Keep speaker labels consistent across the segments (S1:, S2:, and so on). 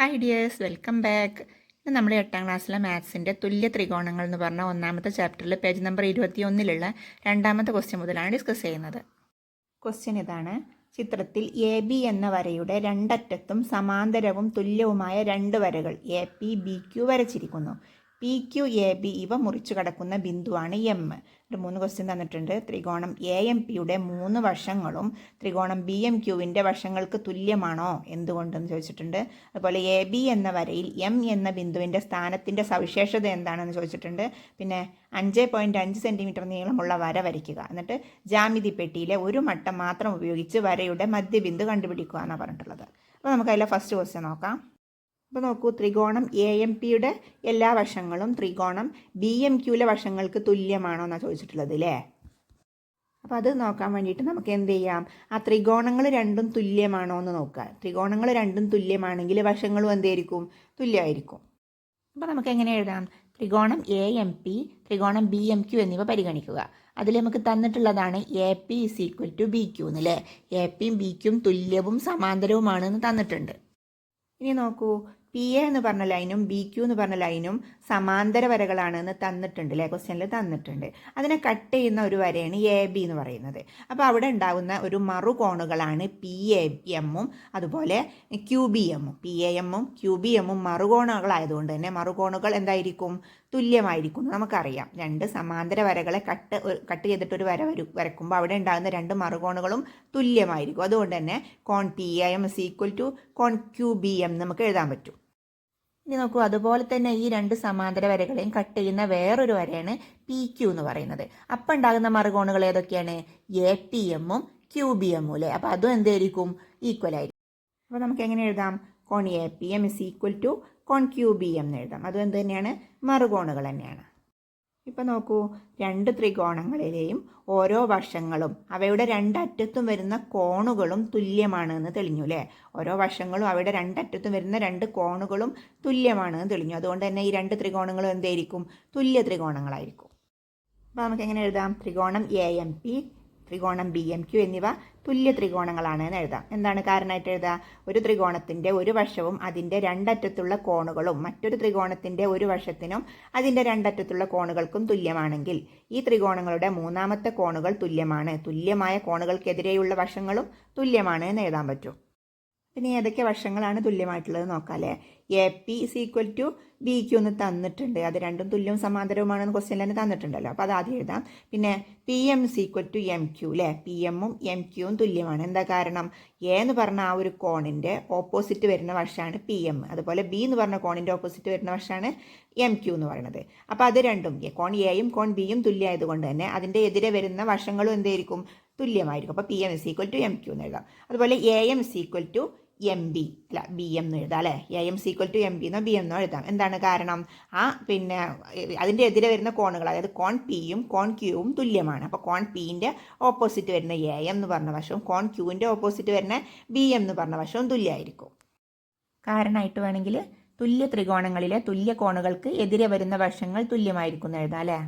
S1: Hi dears welcome back ഇന്ന് നമ്മൾ എട്ടാം ക്ലാസ്സിലെ മാത്സിന്റെ തുല്യ ത്രികോണങ്ങൾ എന്ന് പറഞ്ഞ ഒന്നാമത്തെ ചാപ്റ്ററിൽ പേജ് നമ്പർ ഇരുപത്തി ഒന്നിലുള്ള രണ്ടാമത്തെ ക്വസ്റ്റ്യൻ മുതലാണ് ഡിസ്കസ് ചെയ്യുന്നത്. ക്വസ്റ്റ്യൻ ഇതാണ്. ചിത്രത്തിൽ എ ബി എന്ന വരയുടെ രണ്ടറ്റത്തും സമാന്തരവും തുല്യവുമായ രണ്ട് വരകൾ എ പി ബി ക്യു വരച്ചിരിക്കുന്നു. പി ക്യു എ ബി ഇവ മുറിച്ചു കടക്കുന്ന ബിന്ദുവാണ് എം ഒരു മൂന്ന് ക്വസ്റ്റ്യൻ തന്നിട്ടുണ്ട്. ത്രികോണം എ എം പിയുടെ മൂന്ന് വശങ്ങളും ത്രികോണം ബി എം ക്യുവിന്റെ വശങ്ങൾക്ക് തുല്യമാണോ എന്തുകൊണ്ടെന്ന് ചോദിച്ചിട്ടുണ്ട്. അതുപോലെ എ ബി എന്ന വരയിൽ എം എന്ന ബിന്ദുവിന്റെ സ്ഥാനത്തിന്റെ സവിശേഷത എന്താണെന്ന് ചോദിച്ചിട്ടുണ്ട്. പിന്നെ അഞ്ച് പോയിന്റ് അഞ്ച് സെന്റിമീറ്റർ നീളമുള്ള വര വരയ്ക്കുക. എന്നിട്ട് ജാമിതി പെട്ടിയിലെ ഒരു മട്ടം മാത്രം ഉപയോഗിച്ച് വരയുടെ മധ്യബിന്ദു കണ്ടുപിടിക്കുക എന്നാണ് പറഞ്ഞിട്ടുള്ളത്. അപ്പോൾ നമുക്ക് അതിലെ ഫസ്റ്റ് ക്വസ്റ്റ്യൻ നോക്കാം. അപ്പോൾ നോക്കൂ ത്രികോണം എ എം പിയുടെ എല്ലാ വശങ്ങളും ത്രികോണം ബി എം ക്യൂലെ വശങ്ങൾക്ക് തുല്യമാണോ എന്നാണ് ചോദിച്ചിട്ടുള്ളത് അല്ലേ അപ്പോൾ അത് നോക്കാൻ വേണ്ടിയിട്ട് നമുക്ക് എന്ത് ചെയ്യാം? ആ ത്രികോണങ്ങൾ രണ്ടും തുല്യമാണോ എന്ന് നോക്കുക. ത്രികോണങ്ങൾ രണ്ടും തുല്യമാണെങ്കിൽ വശങ്ങളും എന്തായിരിക്കും തുല്യമായിരിക്കും. അപ്പോൾ നമുക്ക് എങ്ങനെ എഴുതാം? ത്രികോണം എ എം പി ത്രികോണം ബി എം ക്യു എന്നിവ പരിഗണിക്കുക. അതിൽ നമുക്ക് തന്നിട്ടുള്ളതാണ് A P is equal to B Q എന്നല്ലേ എ പിയും ബി ക്യും തുല്യവും സമാന്തരവുമാണെന്ന് തന്നിട്ടുണ്ട്. ഇനി നോക്കൂ പി എ എന്ന് പറഞ്ഞ ലൈനും ബി ക്യു എന്ന് പറഞ്ഞ ലൈനും സമാന്തര വരകളാണ് എന്ന് തന്നിട്ടുണ്ട് അല്ലേ? ക്വസ്റ്റ്യനിൽ തന്നിട്ടുണ്ട്. അതിനെ കട്ട് ചെയ്യുന്ന ഒരു വരയാണ് എ ബി എന്ന് പറയുന്നത്. അപ്പോൾ അവിടെ ഉണ്ടാകുന്ന ഒരു മറു കോണുകളാണ് പി എ എമ്മും അതുപോലെ ക്യു ബി എമ്മും പി എ എമ്മും ക്യു ബി എമ്മും മറുകോണുകളായതുകൊണ്ട് തന്നെ മറുകോണുകൾ എന്തായിരിക്കും? തുല്യമായിരിക്കും നമുക്കറിയാം. രണ്ട് സമാന്തര വരകളെ കട്ട് കട്ട് ചെയ്തിട്ടൊരു വര വരും വരക്കുമ്പോൾ അവിടെ ഉണ്ടാകുന്ന രണ്ട് മറുകോണുകളും തുല്യമായിരിക്കും. അതുകൊണ്ട് തന്നെ കോൺ P A M is equal to cone Q B M നമുക്ക് എഴുതാൻ പറ്റും. ഇനി നോക്കൂ അതുപോലെ തന്നെ ഈ രണ്ട് സമാന്തര വരകളെയും കട്ട് ചെയ്യുന്ന വേറൊരു വരയാണ് പി ക്യു എന്ന് പറയുന്നത്. അപ്പം ഉണ്ടാകുന്ന മറുകോണുകൾ ഏതൊക്കെയാണ്? എ പി എമ്മും ക്യു ബി എമ്മും അല്ലേ? അപ്പോൾ അതും എന്തായിരിക്കും ഈക്വൽ ആയിരിക്കും. അപ്പോൾ നമുക്ക് എങ്ങനെ എഴുതാം? കോൺ A P M is equal to cone Q B M എന്ന് എഴുതാം. അതും എന്ത് തന്നെയാണ്? മറുകോണുകൾ തന്നെയാണ്. ഇപ്പം നോക്കൂ രണ്ട് ത്രികോണങ്ങളിലെയും ഓരോ വശങ്ങളും അവയുടെ രണ്ടറ്റത്തും വരുന്ന കോണുകളും തുല്യമാണ് എന്ന് തെളിഞ്ഞു അല്ലേ ഓരോ വശങ്ങളും അവയുടെ രണ്ടറ്റത്തും വരുന്ന രണ്ട് കോണുകളും തുല്യമാണ് എന്ന് തെളിഞ്ഞു. അതുകൊണ്ട് തന്നെ ഈ രണ്ട് ത്രികോണങ്ങളും എന്തായിരിക്കും തുല്യ ത്രികോണങ്ങളായിരിക്കും. അപ്പോൾ നമുക്ക് എങ്ങനെ എഴുതാം? ത്രികോണം എ എം പി ത്രികോണം ബി എം ക്യു എന്നിവ തുല്യ ത്രികോണങ്ങളാണ് എന്ന് എഴുതാം. എന്താണ് കാരണമായിട്ട് എഴുതുക ഒരു ത്രികോണത്തിന്റെ ഒരു വശവും അതിന്റെ രണ്ടറ്റത്തുള്ള കോണുകളും മറ്റൊരു ത്രികോണത്തിന്റെ ഒരു വശത്തിനും അതിന്റെ രണ്ടറ്റത്തുള്ള കോണുകൾക്കും തുല്യമാണെങ്കിൽ ഈ ത്രികോണങ്ങളുടെ മൂന്നാമത്തെ കോണുകൾ തുല്യമാണ്. തുല്യമായ കോണുകൾക്കെതിരെയുള്ള വശങ്ങളും തുല്യമാണ് എന്ന് എഴുതാൻ പറ്റും. പിന്നെ ഏതൊക്കെ വശങ്ങളാണ് തുല്യമായിട്ടുള്ളത് നോക്കാം അല്ലേ A P is equal to B Q എന്ന് തന്നിട്ടുണ്ട്. അത് രണ്ടും തുല്യവും സമാന്തരവുമാണെന്ന് ക്വസ്റ്റ്യൻ തന്നെ തന്നിട്ടുണ്ടല്ലോ. അപ്പോൾ അത് ആദ്യം എഴുതാം. പിന്നെ P M is equal to M Q അല്ലേ പി എമ്മും എം ക്യുവും തുല്യമാണ്. എന്താ കാരണം? എ എന്ന് പറഞ്ഞ ആ ഒരു കോണിന്റെ ഓപ്പോസിറ്റ് വരുന്ന വശമാണ് പി എം അതുപോലെ ബി എന്ന് പറഞ്ഞ കോണിന്റെ ഓപ്പോസിറ്റ് വരുന്ന വശമാണ് എം ക്യു എന്ന് പറയുന്നത്. അപ്പോൾ അത് രണ്ടും. കോൺ എയും കോൺ ബിയും തുല്യമായതുകൊണ്ട് തന്നെ അതിന്റെ എതിരെ വരുന്ന വശങ്ങളും എന്തായിരിക്കും തുല്യമായിരിക്കും. അപ്പോൾ P M is equal to M Q എന്ന് എഴുതാം. അതുപോലെ A M is equal to M B അല്ല ബി എം എന്ന് എഴുതാം അല്ലേ? A M is equal to M B എന്നോ ബി എന്നോ എഴുതാം. എന്താണ് കാരണം? ആ പിന്നെ അതിന്റെ എതിരെ വരുന്ന കോണുകൾ അതായത് കോൺ പിയും കോൺ ക്യൂവും തുല്യമാണ്. അപ്പോൾ കോൺ പിന്റെ ഓപ്പോസിറ്റ് വരുന്ന എ എം എന്ന് പറഞ്ഞ വശവും കോൺ ക്യൂവിന്റെ ഓപ്പോസിറ്റ് വരുന്ന ബി എം എന്ന് പറഞ്ഞ വശവും തുല്യമായിരിക്കും കാരണമായിട്ട് വേണമെങ്കിൽ തുല്യ ത്രികോണങ്ങളിലെ തുല്യ കോണുകൾക്ക് എതിരെ വരുന്ന വശങ്ങൾ തുല്യമായിരിക്കും എന്ന് എഴുതാം അല്ലേ?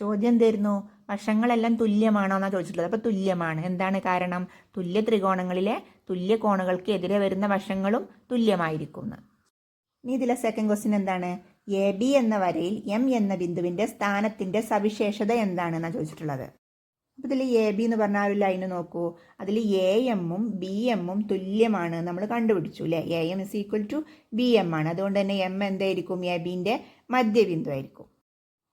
S1: ചോദ്യം തരുന്നു? വശങ്ങളെല്ലാം തുല്യമാണോ എന്നാണ് ചോദിച്ചിട്ടുള്ളത്. അപ്പോൾ തുല്യമാണ്. എന്താണ് കാരണം? തുല്യ ത്രികോണങ്ങളിലെ തുല്യ കോണുകൾക്ക് എതിരെ വരുന്ന വശങ്ങളും തുല്യമായിരിക്കും ഇനി ഇതിലെ സെക്കൻഡ് ക്വസ്റ്റ്യൻ എന്താണ്? എ ബി എന്ന വരയിൽ എം എന്ന ബിന്ദുവിന്റെ സ്ഥാനത്തിന്റെ സവിശേഷത എന്താണെന്നാണ് ചോദിച്ചിട്ടുള്ളത്. അപ്പോൾ ഇതിൽ എ ബി എന്ന് പറഞ്ഞ ആ ഒരു ലൈന് നോക്കൂ. അതിൽ എ എമ്മും ബി എമ്മും തുല്യമാണ് നമ്മൾ കണ്ടുപിടിച്ചു അല്ലേ A M is equal to B M ആണ്. അതുകൊണ്ട് തന്നെ എം എന്തായിരിക്കും? എ ബിന്റെ മധ്യബിന്ദു ആയിരിക്കും.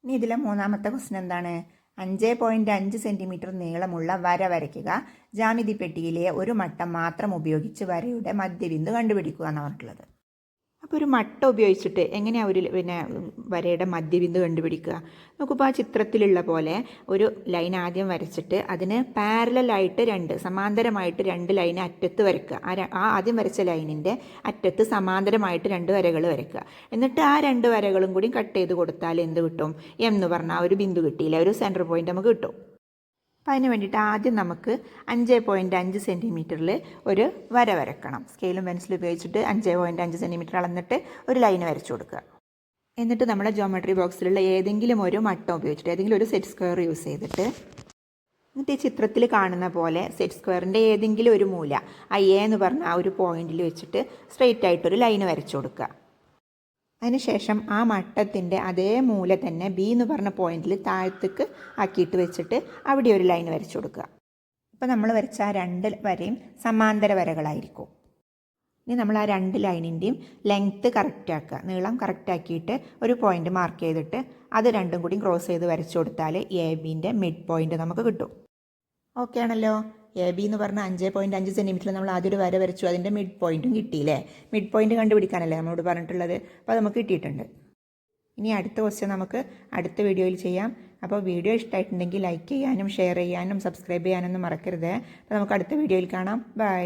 S1: ഇനി ഇതിലെ മൂന്നാമത്തെ ക്വസ്റ്റൻ എന്താണ്? അഞ്ച് പോയിന്റ് അഞ്ച് സെന്റിമീറ്റർ നീളമുള്ള വര വരയ്ക്കുക. ജാമിതി പെട്ടിയിലെ ഒരു മട്ടം മാത്രം ഉപയോഗിച്ച് വരയുടെ മധ്യബിന്ദു കണ്ടുപിടിക്കുക എന്നാണ് പറഞ്ഞിട്ടുള്ളത്. അപ്പോൾ ഒരു മട്ട ഉപയോഗിച്ചിട്ട് എങ്ങനെയാണ് ഒരു പിന്നെ വരയുടെ മധ്യബിന്ദു കണ്ടുപിടിക്കുക? നോക്കുമ്പോൾ ആ ചിത്രത്തിലുള്ള പോലെ ഒരു ലൈൻ ആദ്യം വരച്ചിട്ട് അതിന് പാരലായിട്ട് രണ്ട് സമാന്തരമായിട്ട് രണ്ട് ലൈൻ അറ്റത്ത് വരയ്ക്കുക ആ ആ ആദ്യം വരച്ച ലൈനിന്റെ അറ്റത്ത് സമാന്തരമായിട്ട് രണ്ട് വരകൾ വരയ്ക്കുക എന്നിട്ട് ആ രണ്ട് വരകളും കൂടി കട്ട് ചെയ്ത് കൊടുത്താൽ എന്ത് കിട്ടും? എന്ന് പറഞ്ഞാൽ ഒരു ബിന്ദു കിട്ടിയില്ല? ഒരു സെന്റർ പോയിന്റ് നമുക്ക് കിട്ടും. അപ്പോൾ അതിന് വേണ്ടിയിട്ട് ആദ്യം നമുക്ക് അഞ്ച് പോയിന്റ് അഞ്ച് സെന്റിമീറ്ററിൽ ഒരു വര വരക്കണം. സ്കെയിലും പെൻസിലും ഉപയോഗിച്ചിട്ട് അഞ്ച് പോയിന്റ് അഞ്ച് സെന്റിമീറ്റർ അളന്നിട്ട് ഒരു ലൈൻ വരച്ചു കൊടുക്കുക. എന്നിട്ട് നമ്മുടെ ജോമെട്രി ബോക്സിലുള്ള ഏതെങ്കിലും ഒരു മട്ടം ഉപയോഗിച്ചിട്ട് ഏതെങ്കിലും ഒരു സെറ്റ് സ്ക്വയർ യൂസ് ചെയ്തിട്ട് എന്നിട്ട് ഈ ചിത്രത്തിൽ കാണുന്ന പോലെ സെറ്റ് സ്ക്വയറിന്റെ ഏതെങ്കിലും ഒരു മൂല ആ എ എന്ന് പറഞ്ഞ ആ ഒരു പോയിന്റിൽ വെച്ചിട്ട് സ്ട്രെയിറ്റ് ആയിട്ടൊരു ലൈൻ വരച്ചു കൊടുക്കുക. അതിനുശേഷം ആ മട്ടത്തിന്റെ അതേ മൂല തന്നെ ബി എന്ന് പറഞ്ഞ പോയിന്റിൽ താഴത്തേക്ക് ആക്കിയിട്ട് വെച്ചിട്ട് അവിടെ ഒരു ലൈൻ വരച്ചു കൊടുക്കുക. ഇപ്പോൾ നമ്മൾ വരച്ച ആ രണ്ട് വരയും സമാന്തര വരകളായിരിക്കും. ഇനി നമ്മൾ ആ രണ്ട് ലൈനിന്റെയും ലെങ്ത്ത് കറക്റ്റ് ആക്കുക. നീളം കറക്റ്റ് ആക്കിയിട്ട് ഒരു പോയിന്റ് മാർക്ക് ചെയ്തിട്ട് അത് രണ്ടും കൂടി ക്രോസ് ചെയ്ത് വരച്ചു കൊടുത്താൽ എ ബിന്റെ മിഡ് പോയിന്റ് നമുക്ക് കിട്ടും. ഓക്കെ ആണല്ലോ? എ ബി എന്ന് പറഞ്ഞാൽ അഞ്ച് പോയിന്റ് അഞ്ച് സെന്റിമീറ്റർ നമ്മൾ ആദ്യം ഒരു വര വരച്ചു. അതിന്റെ മിഡ് പോയിന്റും കിട്ടിയില്ലേ? മിഡ് പോയിന്റ് കണ്ടുപിടിക്കാനല്ലേ നമ്മളോട് പറഞ്ഞിട്ടുള്ളത്? അപ്പോൾ അത് നമുക്ക് കിട്ടിയിട്ടുണ്ട്. ഇനി അടുത്ത ക്വസ്റ്റ്യൻ നമുക്ക് അടുത്ത വീഡിയോയിൽ ചെയ്യാം. അപ്പോൾ വീഡിയോ ഇഷ്ടമായിട്ടുണ്ടെങ്കിൽ ലൈക്ക് ചെയ്യാനും ഷെയർ ചെയ്യാനും സബ്സ്ക്രൈബ് ചെയ്യാനൊന്നും മറക്കരുത്. അപ്പോൾ നമുക്ക് അടുത്ത വീഡിയോയിൽ കാണാം. ബൈ